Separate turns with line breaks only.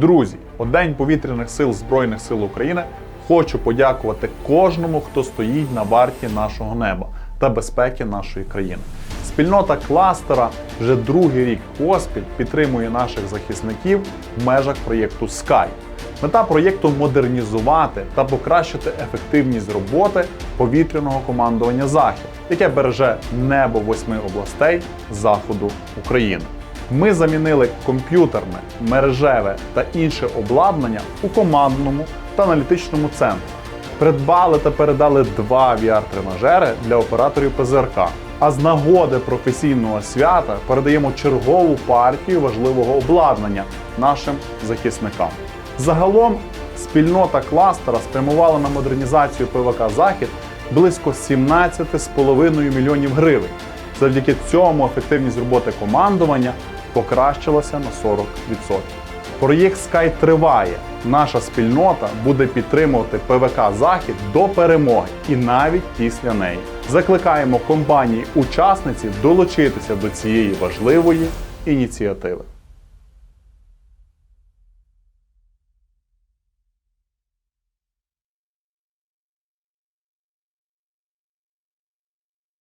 Друзі, у День повітряних сил Збройних сил України хочу подякувати кожному, хто стоїть на варті нашого неба та безпеки нашої країни. Спільнота кластера вже другий рік поспіль підтримує наших захисників в межах проєкту Sky. Мета проєкту модернізувати та покращити ефективність роботи повітряного командування Захід, яке береже небо восьми областей заходу України. Ми замінили комп'ютерне, мережеве та інше обладнання у командному та аналітичному центрі. Придбали та передали два VR-тренажери для операторів ПЗРК. А з нагоди професійного свята передаємо чергову партію важливого обладнання нашим захисникам. Загалом спільнота кластера спрямувала на модернізацію ПВК Захід близько 17,5 мільйонів гривень. Завдяки цьому ефективність роботи командування покращилася на 40%. Проєкт Sky триває. Наша спільнота буде підтримувати ПВК Захід до перемоги і навіть після неї. Закликаємо компанії-учасниці долучитися до цієї важливої ініціативи.